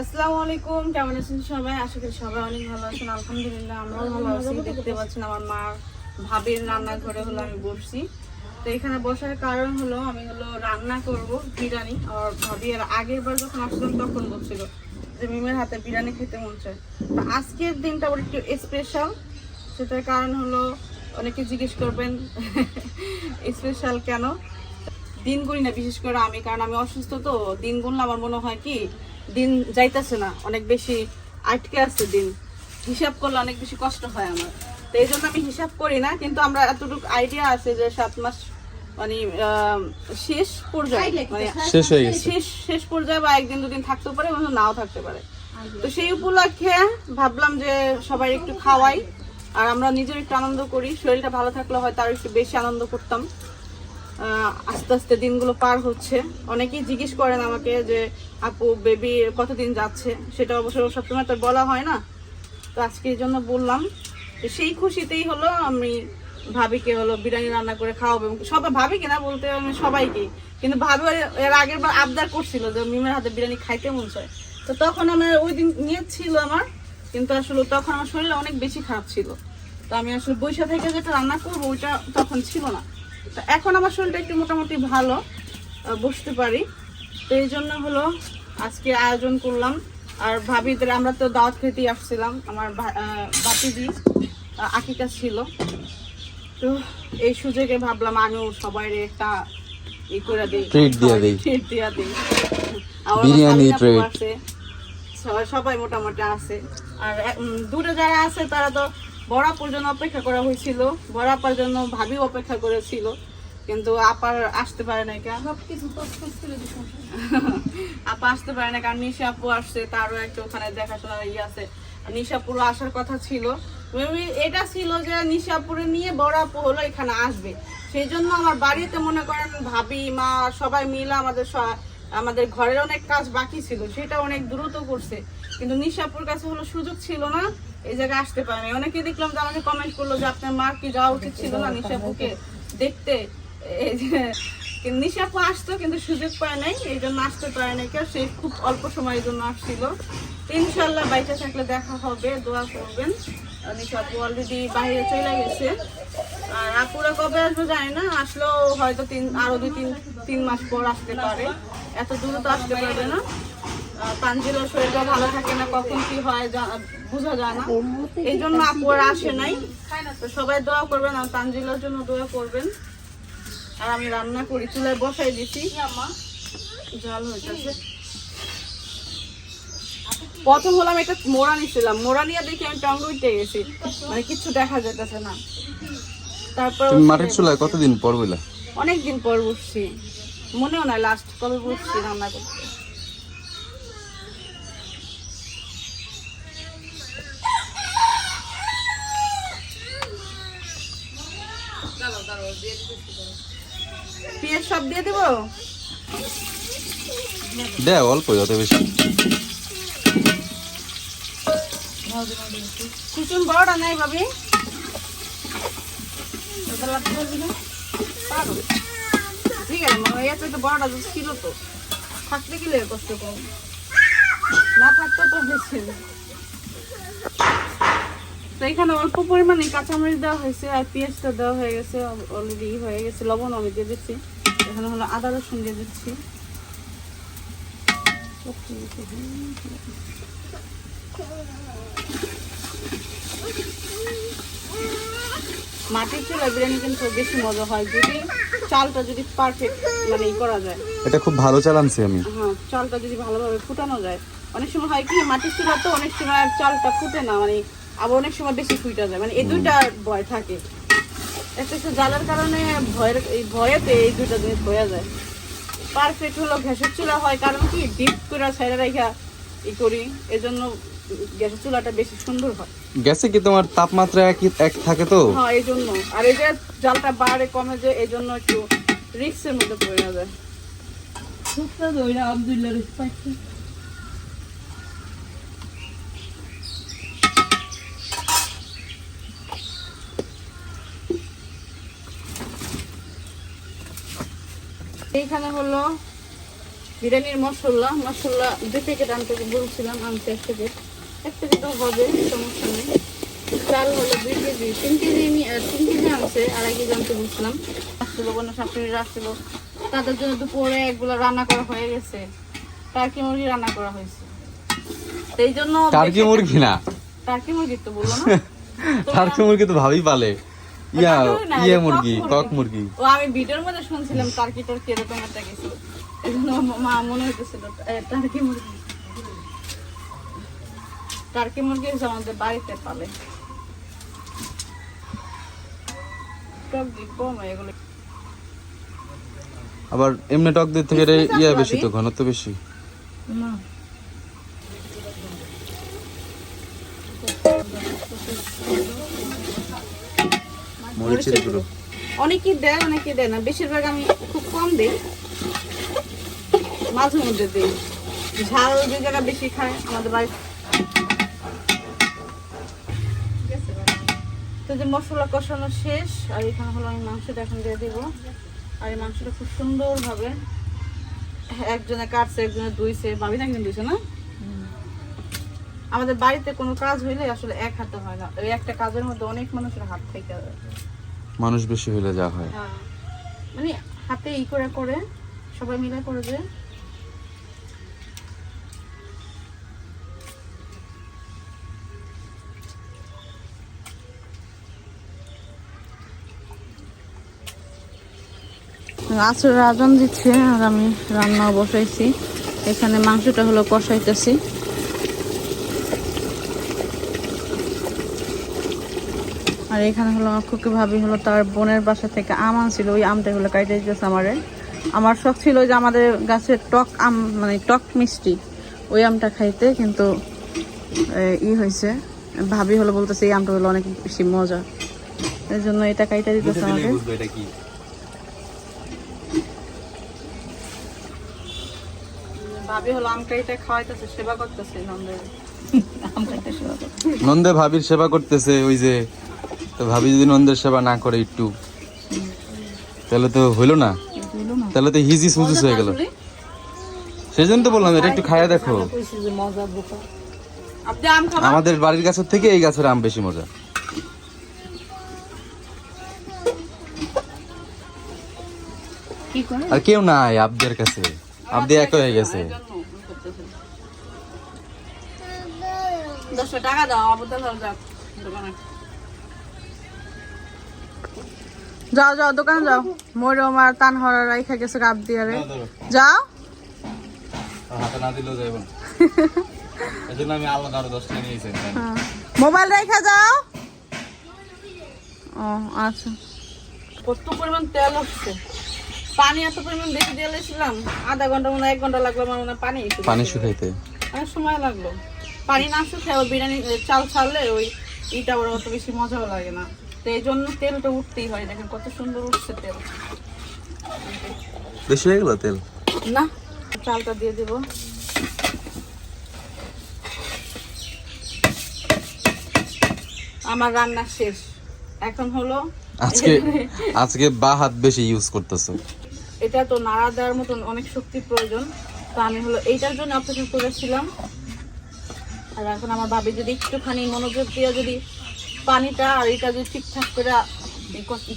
আসসালামু আলাইকুম কেমন আছেন সবাই? আশা করি সবাই অনেক ভালো আছেন। আলহামদুলিল্লাহ আমরাও ভালো আছি। দেখতে পাচ্ছেন আমার মা ভাবির রান্নাঘরে হলো আমি বসছি। তো এখানে বসার কারণ হলো আমি হলো রান্না করব বিরিয়ানি। আর ভাবি এর আগের বার যখন আসলাম তখন বলছিল যে মিমের হাতে বিরিয়ানি খেতে মন চায়। তো আজকের দিনটা আবার একটু স্পেশাল সেটার কারণ হলো অনেকে জিজ্ঞেস করবেন স্পেশাল কেন? দিন গুনি না বিশেষ করে আমি কারণ আমি অসুস্থ তো দিন গুনলে আমার মনে হয় কি দিন যাইতেছে না অনেক বেশি আটকে আছে দিন। হিসাব করলে অনেক বেশি কষ্ট হয় আমার। তো এই জন্য আমি হিসাব করি না কিন্তু আমরা এতটুকু আইডিয়া আছে যে সাত মাস মানে শেষ পর্যায়ে মানে শেষ হয়ে গেছে। শেষ শেষ পর্যায়ে বা একদিন দুদিন থাকতে পারে নাও থাকতে পারে। তো সেই উপলক্ষে ভাবলাম যে সবাই একটু খাওয়াই আর আমরা নিজের একটু আনন্দ করি শরীরটা ভালো থাকলে হয়তো আরও একটু বেশি আনন্দ করতাম। আস্তে আস্তে দিনগুলো পার হচ্ছে। অনেকেই জিজ্ঞেস করেন আমাকে যে, আপু বেবি কতদিন যাচ্ছে? সেটা অবশ্য সবসময় তো বলা হয় না। তো আজকে এই জন্য বললাম সেই খুশিতেই হলো আমি ভাবিকে হলো বিরিয়ানি রান্না করে খাওয়াবো এবং সবাই ভাবি কিনা বলতে আমি সবাইকে। কিন্তু ভাবি এর আগের বার আবদার করছিল যে, মিমের হাতে বিরিয়ানি খাইতে মন চায়। তো তখন আমার ওই দিন নিয়ে ছিল আমার, কিন্তু আসলে তখন আমার শরীর অনেক বেশি খারাপ ছিল। তো আমি আসলে বৈশা থেকে যেটা রান্না করব, ওইটা তখন ছিল না। তো এখন আমার শরীরটা একটু মোটামুটি ভালো বসতে পারি। তো এই জন্য হলো আজকে আয়োজন করলাম। আর ভাবিদের আমরা তো দাওয়াত খেতেই আসছিলাম আমার ভাতিজি আকিকা ছিল। তো এই সুযোগে ভাবলাম আমিও সবাই একটা ই করে দিই Treat দিয়ে দিই। ট্রিট দিয়া দিই। বিরিয়ানি সবাই সবাই মোটামুটি আছে। আর দূরে যারা আছে তারা তো বড়াপুর জন্য অপেক্ষা করা হয়েছিল। বড়াপার জন্য ভাবি অপেক্ষা করেছিল। কিন্তু আপার আসতে পারে না কেন? আপা আসতে পারে না কারণ নিশা আপু আসছে তারও একটা ওখানে দেখাশোনার ইয়ে আছে। আর নিশাপুরও আসার কথা ছিল। এটা ছিল যে নিশাপুরে নিয়ে বড় আপু হলো এখানে আসবে। সেই জন্য আমার বাড়িতে মনে করেন ভাবি মা সবাই মিলে আমাদের আমাদের ঘরের অনেক কাজ বাকি ছিল, সেটা অনেক দ্রুত করছে। কিন্তু নিশাপুর কাছে হলো সুযোগ ছিল না, এই জায়গায় আসতে পারেনি। অনেকে দেখলাম যে আমাকে কমেন্ট করল যে আপনার মা কি যাওয়া উচিত ছিল না নিশাপুকে দেখতে? নিশাপু আসতো, কিন্তু সুযোগ পায় নাই, এই জন্য আসতে পারে নাই কেউ। সে খুব অল্প সময়ের জন্য আসছিল। ইনশাল্লাহ বাইরে থাকলে দেখা হবে, দোয়া করবেন। নিশাপু অলরেডি বাইরে চলে গেছে। আর আপুরা কবে আসবে জানি না, আসলেও হয়তো তিন, আরও দুই, তিন তিন মাস পর আসতে পারে। এত দূরে তো আসতে পারবে না। আহ, শরীরটা ভালো থাকে না কখন কি হয় বোঝা যায় না। এই জন্য আপু আর আসে নাই। তো সবাই দোয়া করবেন আর তানজিলার জন্য দোয়া করবেন। আর আমি রান্না করি চুলায় বসাই দিছি। জল হইতেছে। প্রথম হলাম একটা মোড়া নিছিলাম। মোড়া নিয়ে দেখি আমি টঙ্গ উঠে গেছি। মানে কিছু দেখা যেতেছে না। তারপর মাটির চুলায় কতদিন পর বইলা? অনেকদিন পর বসছি মনেও নাই লাস্ট কবে বসছি রান্না করতে। পেঁয়াজ সব দিয়ে দেবো? দে অল্প অত বেশি। কুচুন বড়টা নাই ভাবি? পারো। ঠিক আছে, মনে হয় এত বড়টা তো ছিল তো। থাকতে গেলে কষ্ট কম? না থাকতো তো বেশি তো এখানে অল্প পরিমাণে কাঁচামরিচ দেওয়া হয়েছে আর পেঁয়াজটা দেওয়া হয়ে গেছে অলরেডি হয়ে গেছে, লবণ আমি দিয়ে দিচ্ছি। এখানে হলো আদা, রসুন দিয়ে দিচ্ছি। মাটির চুলা বিরিয়ানি কিন্তু বেশি মজা হয় যদি চালটা যদি পারফেক্ট মানে করা যায়। এটা খুব ভালো চালানছি আমি। হ্যাঁ চালটা যদি ভালোভাবে ফুটানো যায়। অনেক সময় হয় কি মাটির চুলা তো অনেক সময় চালটা ফুটে না মানে আবার অনেক সময় বেশি ফুটা যায় মানে এই দুইটা ভয় থাকে। একটা একটু জ্বালার কারণে ভয়ের এই ভয়েতে এই দুইটা জিনিস হয়ে যায়। পারফেক্ট হলো গ্যাসের চুলা হয় কারণ কি ডিপ করে সাইডে রেখা ই করি এজন্য গ্যাসের চুলাটা বেশি সুন্দর হয়। গ্যাসে কি তোমার তাপমাত্রা একই এক থাকে তো? হ্যাঁ এই জন্য আর এই যে জালটা বাড়ে কমে যে এই জন্য একটু রিক্সের মধ্যে পড়ে যায় এইখানে হলো বিরিয়ানির মশলা। মশলা দুই প্যাকেট আনতে বলছিলাম আনতে এক প্যাকেট। এক প্যাকেটও হবে সমস্যা নেই। চাল হলো দুই কেজি তিন কেজি তিন কেজি আনছে আড়াই কেজি আনতে বলছিলাম। আসছিল কোনো শাশুড়িরা আসছিল। তাদের জন্য দুপুরে এগুলো রান্না করা হয়ে গেছে। টার্কি মুরগি রান্না করা হয়েছে। সেই জন্য টার্কি মুরগি না? টার্কি মুরগি তো বলল না। টার্কি মুরগি তো ভাবি পালে। ইয়া ইয়ে মুরগি মুরগি। কক মুরগি। ও আমি ভিডিওর মধ্যে শুনছিলাম টার্কি টার্কি এরকম একটা কিছু। মা- মনে হইতেছিল এ, টার্কি মুরগি। টার্কি মুরগি আমাদের বাড়িতে পালে। টক দি কম এগুলো। আবার এমনি টক দিয়ে থেকে ইয়া বেশি তো? ঘনত্ব বেশি। না। মরিচের গুঁড়ো। অনেকেই দেয় অনেকেই দেয় না। বেশিরভাগ আমি খুব কম দিই। মাঝে মধ্যে দিই। ঝাল যে জায়গা বেশি খায় আমাদের বাড়ি যে মশলা কষানো শেষ আর এখানে হলো আমি মাংসটা এখন দিয়ে দিব। আর এই মাংসটা খুব সুন্দরভাবে একজনে কাটছে একজনে ধুইছে। ভাবি না একজন ধুইছে না? আমাদের বাড়িতে কোনো কাজ হইলে আসলে এক হাতে হয় না। ওই একটা কাজের মধ্যে অনেক মানুষের হাত থেকে মানুষ বেশি হইলে যা হয়। হ্যাঁ। মানে হাতে ই করে করে সবাই মিলে করে যে আসর রাজন দিচ্ছে আর আমি রান্না বসাইছি। এখানে মাংসটা হলো কষাইতেছি। আর এখানে হলো আমার খুকি ভাবি হলো তার বোনের বাসা থেকে আম আনছিল ওই আমটা হলো কাইটে দিতেছে আমারে। আমার শখ ছিল যে আমাদের গাছের টক আম মানে টক মিষ্টি ওই আমটা খাইতে কিন্তু ই হয়েছে ভাবি হলো বলতেছে এই আমটা হলো অনেক বেশি মজা। এই জন্য এটা কাইটা দিতেছে আমাকে এটা কি ভাবি হলো খাওয়াইতেছে সেবা করতেছে নন্দের। নন্দে ভাবির সেবা করতেছে ওই যে তো ভাবি যদি নন্দের সেবা না করে একটু। তাহলে তো হইল না। তাহলে তো হিজি সুজুস হয়ে গেল? সেই জন্য তো বললাম এটা একটু খায়া দেখো। আমাদের বাড়ির গাছের থেকে এই গাছের আম বেশি মজা। আর কেউ নাই আবদের কাছে। আবদি এক হয়ে গেছে। দশটা টাকা দাও আবুদাল হল যাও দোকানে। যাও যাও দোকানে যাও। মরম আর তান হরা রাইখা গেছে কাপ দিয়ারে যাও। হাতে না দিলেও যাইব না। এই জন্য আমি আলাদা আরও দশটা নিয়েছি মোবাইল রেখা যাও। ও আচ্ছা। কত পরিমাণ তেল হচ্ছে? পানি এত পরিমাণ বেশি দিয়ে লেছিলাম। আধা ঘণ্টা মনে এক ঘণ্টা লাগল আমার মনে হয় পানি পানি শুকাইতে। অনেক সময় লাগল। পানি না শুকায় ওই বিরিয়ানি চাল ছাড়লে ওই ইটা ওর অত বেশি মজাও লাগে না। তো এই জন্য তেলটা উঠতেই হয় দেখেন কত সুন্দর উঠছে তেল। বেশি হয়ে গেল তেল? না চালটা দিয়ে দেব। আমার রান্না শেষ। এখন হলো আজকে আজকে বা হাত বেশি ইউজ করতেছো। এটা তো নাড়া দেওয়ার মতন অনেক শক্তির প্রয়োজন। তো আমি হলো এইটার জন্য অপেক্ষা করেছিলাম। আর এখন আমার ভাবি যদি একটুখানি মনোযোগ দিয়ে যদি পানিটা আর এটা যদি ঠিকঠাক করে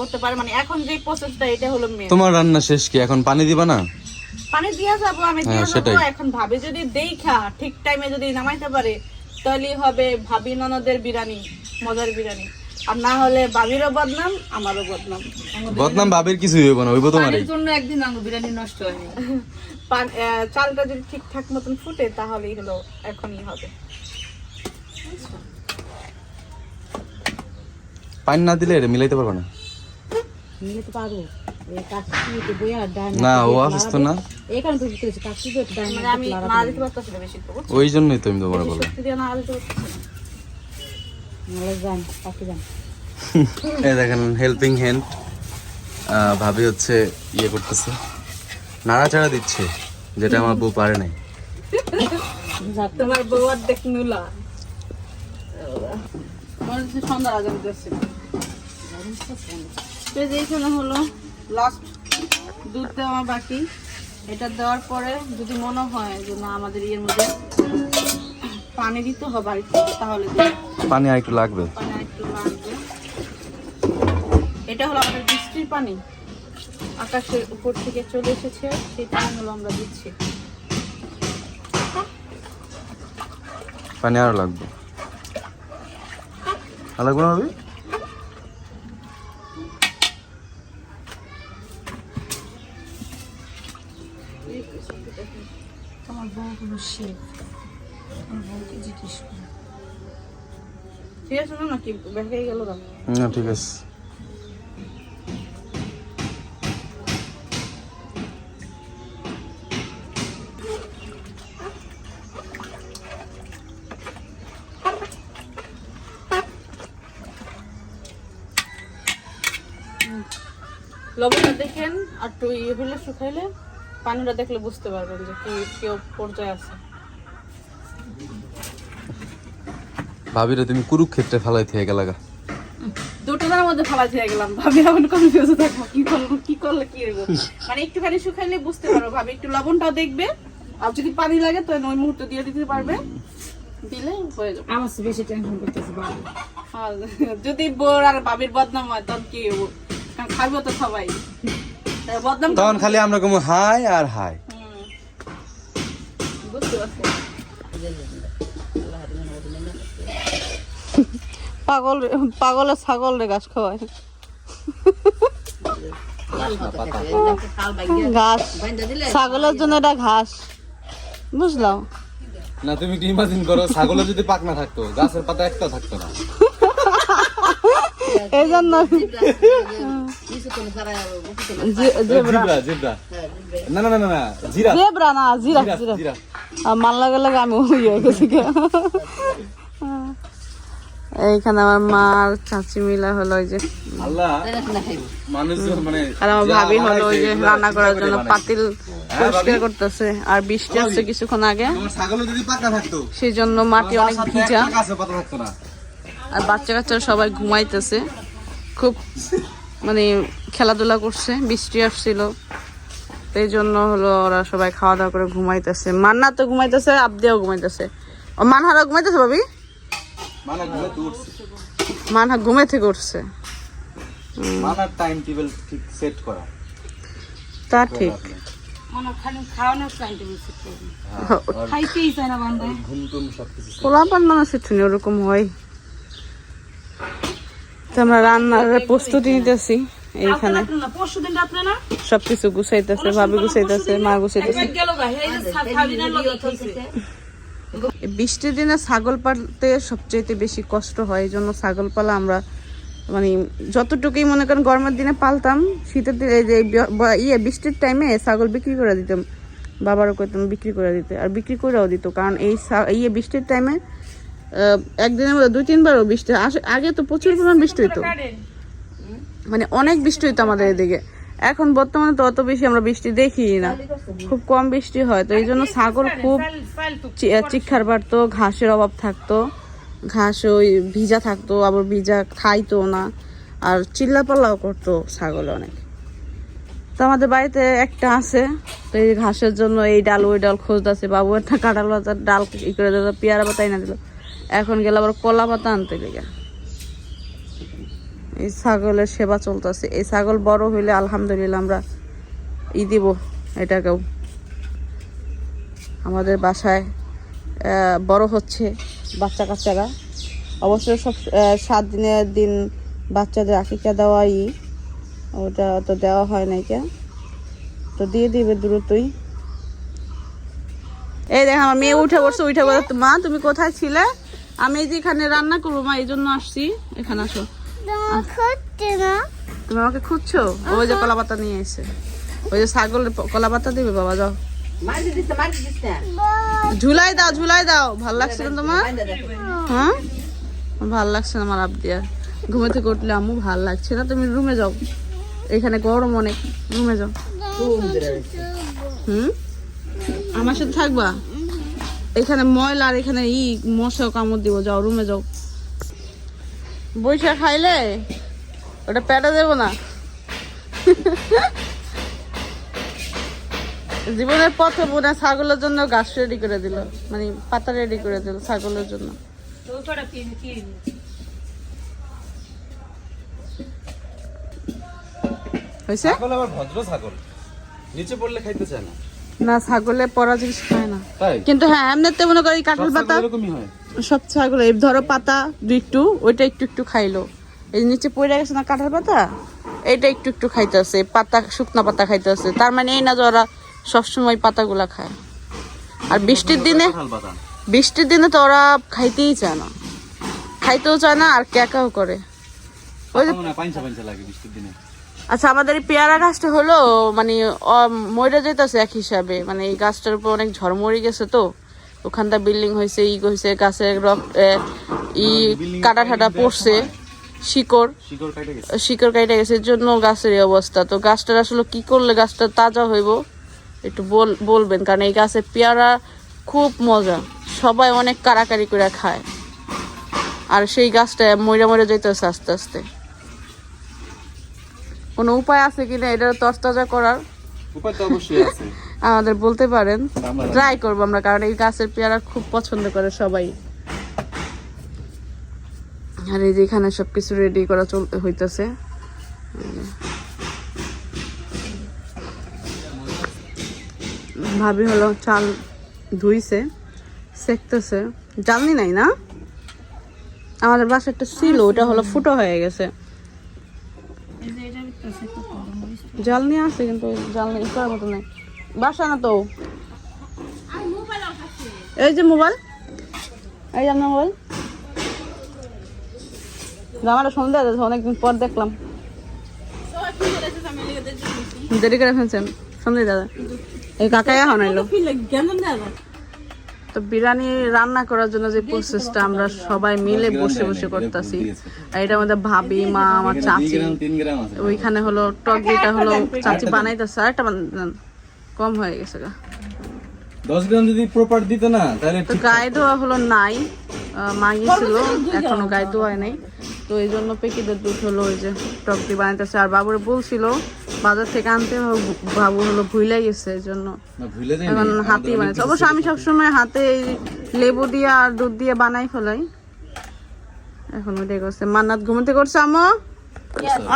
করতে পারে মানে এখন যে প্রসেসটা এটা হলো মেন তোমার রান্না শেষ কি? এখন পানি দিবা না? পানি দিয়ে যাব আমি দিয়ে হ্যাঁ, যাব এখন ভাবি যদি দেখা ঠিক টাইমে যদি নামাইতে পারে তাহলে হবে ভাবি ননদের বিরিয়ানি মজার বিরিয়ানি। আর না হলে ভাবিরও বদনাম আমারও বদনাম। বদনাম ভাবির কিছু হইব না হইব তোমারই। জন্য একদিন আঙ্গু বিরিয়ানি নষ্ট হয়নি। চালটা যদি ঠিকঠাক মতন ফুটে তাহলেই হলো এখনই হবে। পানি না দিলে এটা মিলাইতে পারবে না। পারব। ও? ওই জন্যই তো আমি তোমার বলো দেখেন হেল্পিং হ্যান্ড ভাবি হচ্ছে ইয়ে করতেছে। নাড়াচাড়া দিচ্ছে যেটা আমার বউ পারে নাই। তোমার বউ অর্ধেক নুলা মনে হচ্ছে দিতেছে তো হলো লাস্ট দুধ দেওয়া বাকি। এটা দেওয়ার পরে যদি মনে হয় যে না আমাদের ইয়ের মধ্যে পানি দিতে হবে আর একটু, তাহলে পানি আর একটু লাগবে। পানি আর একটু লাগবে। এটা হলো আমাদের বৃষ্টির পানি। আকাশের উপর থেকে চলে এসেছে সেই পানি হলো আমরা দিচ্ছি। পানি আরও লাগবে। আর লাগবে না আমার বউগুলো শেখ আমার বউকে জিজ্ঞেস করো। ঠিক আছে না নাকি বেঁকে গেল না ঠিক আছে। লবণটা দেখেন আর একটু ইয়ে হলে শুকাইলে পানিটা দেখলে বুঝতে পারবেন যে কি কেউ পর্যায়ে আছে। ভাবিরে তুমি কুরুক্ষেত্রে ফালাই থেকে গেলা গা। দুটোটার মধ্যে ফালা দিয়ে গেলাম। ভাবি এখন কনফিউজ থাকব। কি করব কি করলে কি হইব? মানে একটুখানি শুকাইলে বুঝতে পারো ভাবি একটু লবণটাও দেখবে। আর যদি পানি লাগে তো ওই মুহূর্তে দিয়ে দিতে পারবে। দিলে হয়ে যাবে। আমার বেশি টেনশন করতেছে যদি বোর আর ভাবির বদনাম হয় তখন কি হব খাইবো তো সবাই। তখন খালি আমরা কমু হাই আর হাই। পাগল পাগলের ছাগল রে গাছ খাওয়ায়। ঘাস ছাগলের জন্য এটা ঘাস। বুঝলাম। না তুমি ইমাজিন করো ছাগলে যদি পাকনা থাকতো গাছের পাতা একটা থাকতো না? এই জন্য। মান। এইখানে আমার মা আর চাচি মিলা হলো ওই যে। মানে আর আমার ভাবি হলো ওই যে রান্না করার জন্য পাতিল হ্যাঁ, পরিষ্কার? করতেছে। আর বৃষ্টি আসছে কিছুক্ষণ আগে। সেই জন্য মাটি অনেক ভিজা। আর বাচ্চা কাচ্চারা সবাই ঘুমাইতেছে। খুব মানে খেলাধুলা করছে বৃষ্টি আসছিল। এই জন্য হলো ওরা সবাই খাওয়া দাওয়া করে ঘুমাইতেছে। মান্না তো ঘুমাইতেছে আবদিয়াও ঘুমাইতেছে। ও মানহারা ঘুমাইতেছে ভাবি? মানে মানহা ঘুমে থেকে উঠছে। মানার টাইম টেবিল ঠিক সেট করা। তা ঠিক। মানে খালি খাওয়ানোর টাইম টেবিল সেট করবি খাইতেই চায় না বান্ধব ঘুম টুম সবকিছু পোলাপান মানুষের ওরকম হয়। তো আমরা রান্নার প্রস্তুতি নিতেছি এইখানে। সবকিছু গুছাইতেছে ভাবি গুছাইতেছে মা গুছাইতেছে। বৃষ্টির দিনে ছাগল পালতে সবচেয়ে বেশি কষ্ট হয় এই জন্য ছাগল পালা আমরা মানে যতটুকুই মনে করেন গরমের দিনে পালতাম শীতের দিনে এই যে ইয়ে বৃষ্টির টাইমে ছাগল বিক্রি করে দিতাম। বাবারও কইতাম বিক্রি করে দিতে আর বিক্রি করেও দিত কারণ এই ইয়ে বৃষ্টির টাইমে একদিনের মধ্যে দুই তিনবারও বৃষ্টি আগে তো প্রচুর পরিমাণ বৃষ্টি হইতো। মানে অনেক বৃষ্টি হইতো আমাদের এদিকে। এখন বর্তমানে তো অত বেশি আমরা বৃষ্টি দেখি না। খুব কম বৃষ্টি হয় তো এই জন্য ছাগল খুব চিক্ষার বাড়তো ঘাসের অভাব থাকতো। ঘাস ওই ভিজা থাকতো আবার ভিজা খাইতো না। আর চিল্লা পাল্লাও করতো ছাগল অনেক। তো আমাদের বাড়িতে একটা আছে তো এই ঘাসের জন্য এই ডাল ওই ডাল খুঁজতেছে। বাবু একটা পাতার ডাল ই করে দিল পেয়ারা পাতা না দিল। এখন গেল আবার কলা পাতা আনতে লেগে এই ছাগলের সেবা চলতেছে। এই ছাগল বড় হইলে আলহামদুলিল্লাহ আমরা ই দিব, এটাকেও। আমাদের বাসায় বড় হচ্ছে বাচ্চা কাচ্চারা অবশ্য সব সাত দিনের দিন বাচ্চাদের আকিকা দেওয়াই, ওটা তো দেওয়া হয় নাই কে? তো দিয়ে দিবে দ্রুতই। এই দেখ, আমার মেয়ে উঠে পড়ছে উঠে পড়ছে মা, তুমি কোথায় ছিলে? আমি এই যে এখানে রান্না করব মা এই জন্য আসছি। এখানে আসো। তুমি আমাকে খুঁজছো? ওই যে কলা পাতা নিয়ে এসে। ওই যে ছাগলের কলা পাতা দিবে বাবা যাও। ঝুলাই দাও ঝুলাই দাও। ভালো লাগছে না তোমার? হ্যাঁ? ভালো লাগছে না আমার আবদিয়া ঘুমে থেকে উঠলে আম্মু ভালো লাগছে না? তুমি রুমে যাও। এখানে গরম অনেক। রুমে যাও। হুম? আমার সাথে থাকবা? এখানে ময়লা আর এখানে ই মশা কামড় দিব, যাও রুমে যাও। বৈশা খাইলে? ওটা পেটে দেবো না। জীবনের পথে বোনা ছাগলের জন্য গাছ রেডি করে দিল। মানে পাতা রেডি করে দিল ছাগলের জন্য। হয়েছে? ছাগল আবার ভদ্র ছাগল। নিচে পড়লে খাইতে চায় না। না ছাগলে পড়া জিনিস খায় না। কিন্তু হ্যাঁ এমনিতে মনে করি কাঁঠাল পাতা সব ছাগল এই ধরো পাতা দুই একটু ওইটা একটু একটু খাইলো। এই নিচে পড়ে গেছে না কাঁঠাল পাতা? এইটা একটু একটু খাইতেছে পাতা শুকনা পাতা খাইতেছে। তার মানে এই না যে ওরা সবসময় পাতাগুলা খায়। আর বৃষ্টির দিনে বৃষ্টির দিনে তো ওরা খাইতেই চায় না। খাইতেও চায় না আর ক্যাকাও করে। ওই যে লাগে বৃষ্টির দিনে। আচ্ছা আমাদের এই পেয়ারা গাছটা হলো মানে মরে যেতেছে এক হিসাবে। মানে এই গাছটার উপর অনেক ঝড় মরে গেছে তো। ওখানটা বিল্ডিং হয়েছে ই হয়েছে গাছের রক ই কাটা ঠাটা পড়ছে শিকড়। শিকড় কাটে গেছে। গেছে জন্য গাছের এই অবস্থা। তো গাছটার আসলে কি করলে গাছটা তাজা হইব একটু বল বলবেন। কারণ এই গাছের পেয়ারা খুব মজা। সবাই অনেক কারাকারি করে খায়। আর সেই গাছটা মরে মরে যাইতেছে আস্তে আস্তে। কোনো উপায় আছে কিনা এটা তরতাজা করার? উপায় তো অবশ্যই আছে। আমাদের বলতে পারেন। ট্রাই করব আমরা কারণ এই গাছের পেয়ারা খুব পছন্দ করে সবাই। আর এই যে এখানে সবকিছু রেডি করা চলতে হইতেছে। ভাবি হলো চাল ধুইছে সেকতেছে। জানি নাই না? আমাদের বাসা একটা ছিল ওটা হলো ফুটো হয়ে গেছে এই যে এটা আছে কত জাল নিয়ে আসে কিন্তু জাল নিয়ে করার মতো নাই। বাসা না তো। এই যে মোবাইল। এই আপনার মোবাইল। জামাটা সন্ধ্যা দিয়েছে অনেকদিন পর দেখলাম। দেরি করে ফেলছেন। সন্ধ্যা দাদা এই কাকাই এখন এলো। তো বিরিয়ানি রান্না করার জন্য যে প্রসেসটা আমরা সবাই মিলে বসে বসে করতেছি। আর এটা আমাদের ভাবি মা আমার চাচি। ওইখানে হলো টক যেটা হলো চাচি বানাইতেছে আর একটা কম হয়ে গেছে গা। দশ গ্রাম যদি প্রপার দিত না তাহলে তো গায়ে ধোয়া হলো নাই আহ, মা এখনও গায়ে ধোয়া নাই। তো এই জন্য পেকিদের দুধ হলো ওই যে টক দিয়ে বানাইতেছে। আর বাবুরে বলছিল বাজার থেকে আনতে বাবু হলো ভুলে গেছে এই জন্য না ভুলে যাই এখন হাতেই বানাইছে অবশ্য আমি সবসময় হাতে লেবু দিয়ে আর দুধ দিয়ে বানাই ফেলাই এখন ওইটাই করছে মান্নাত ঘুমোতে করছে আমো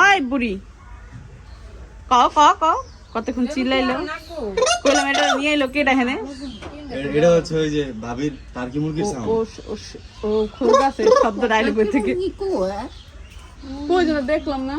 আয় বুড়ি ক ক ক কতক্ষণ চিল্লাইলো কইলাম এটা নিয়ে এলো কেটা হেনে এটা হচ্ছে ওই যে ভাবির টার্কি মুরগির সাউন্ড ও খুব আছে শব্দ থেকে কই যেন দেখলাম না